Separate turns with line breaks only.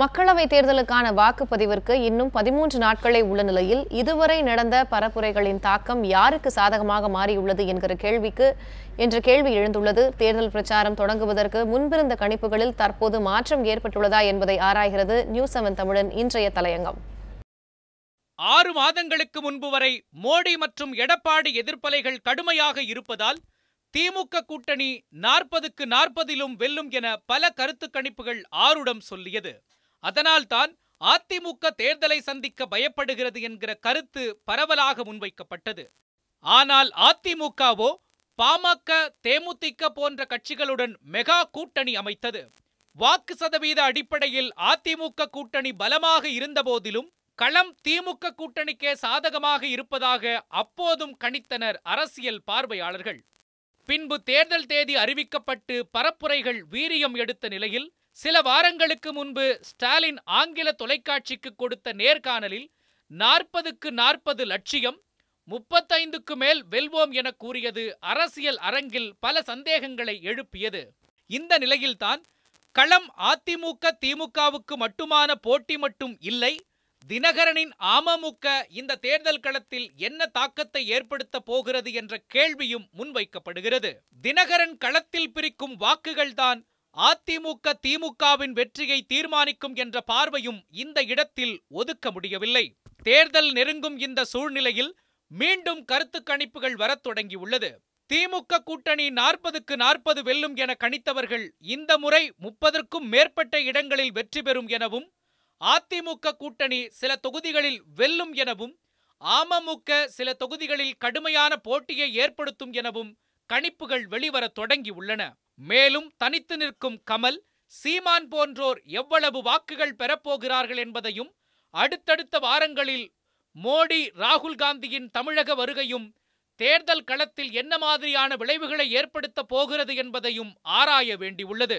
மக்களவைத் தேர்தலுக்கான வாக்குப்பதிவிற்கு இன்னும் பதிமூன்று நாட்களே உள்ள நிலையில் இதுவரை நடந்த பரப்புரைகளின் தாக்கம் யாருக்கு சாதகமாக மாறியுள்ளது என்கிற கேள்விக்கு என்ற கேள்வி எழுந்துள்ளது. தேர்தல் பிரச்சாரம் தொடங்குவதற்கு முன்பிருந்த கணிப்புகளில் தற்போது மாற்றம் ஏற்பட்டுள்ளதா என்பதை ஆராய்கிறது நியூஸ் செவன் தமிழன் இன்றைய தலையங்கம்.
ஆறு மாதங்களுக்கு முன்பு வரை மோடி மற்றும் எடப்பாடி எதிர்ப்பலைகள் கடுமையாக இருப்பதால் திமுக கூட்டணி நாற்பதுக்கு நாற்பதிலும் வெல்லும் என பல கருத்து கணிப்புகள் ஆருடம் சொல்லியது. அதனால்தான் அதிமுக தேர்தலை சந்திக்க பயப்படுகிறது என்கிற கருத்து பரவலாக முன்வைக்கப்பட்டது. ஆனால் அதிமுகவோ பாமக தேமுதிக போன்ற கட்சிகளுடன் மெகா கூட்டணி அமைத்தது. வாக்கு சதவீத அடிப்படையில் அதிமுக கூட்டணி பலமாக இருந்தபோதிலும் களம் திமுக கூட்டணிக்கே சாதகமாக இருப்பதாக அப்போதும் கணித்தனர் அரசியல் பார்வையாளர்கள். பின்பு தேர்தல் தேதி அறிவிக்கப்பட்டு பரப்புரைகள் வீரியம் எடுத்த நிலையில் சில வாரங்களுக்கு முன்பு ஸ்டாலின் ஆங்கில தொலைக்காட்சிக்கு கொடுத்த நேர்காணலில் நாற்பதுக்கு நாற்பது லட்சியம் முப்பத்தைந்துக்கு மேல் வெல்வோம் என கூறியது அரசியல் அரங்கில் பல சந்தேகங்களை எழுப்பியது. இந்த நிலையில்தான் களம் அதிமுக திமுகவுக்கு மட்டுமான போட்டி மட்டும் இல்லை தினகரனின் அமமுக இந்த தேர்தல் களத்தில் என்ன தாக்கத்தை ஏற்படுத்த போகிறது என்ற கேள்வியும் முன்வைக்கப்படுகிறது. தினகரன் களத்தில் பிரிக்கும் வாக்குகள்தான் அதிமுக திமுகவின் வெற்றியை தீர்மானிக்கும் என்ற பார்வையும் இந்த இடத்தில் ஒதுக்க முடியவில்லை. தேர்தல் நெருங்கும் இந்த சூழ்நிலையில் மீண்டும் கருத்து கணிப்புகள் வரத் தொடங்கியுள்ளது. திமுக கூட்டணி நாற்பதுக்கு நாற்பது வெல்லும் என கணித்தவர்கள் இந்த முறை முப்பதற்கும் மேற்பட்ட இடங்களில் வெற்றி பெறும் எனவும் அதிமுக கூட்டணி சில தொகுதிகளில் வெல்லும் எனவும் அமமுக சில தொகுதிகளில் கடுமையான போட்டியை ஏற்படுத்தும் எனவும் கணிப்புகள் வெளிவரத் தொடங்கியுள்ளன. மேலும் தனித்து நிற்கும் கமல் சீமான் போன்றோர் எவ்வளவு வாக்குகள் பெறப்போகிறார்கள் என்பதையும் அடுத்தடுத்த வாரங்களில் மோடி ராகுல் காந்தியின் தமிழக வருகையும் தேர்தல் களத்தில் என்ன மாதிரியான விளைவுகளை ஏற்படுத்தப் போகிறது என்பதையும் ஆராய வேண்டியுள்ளது.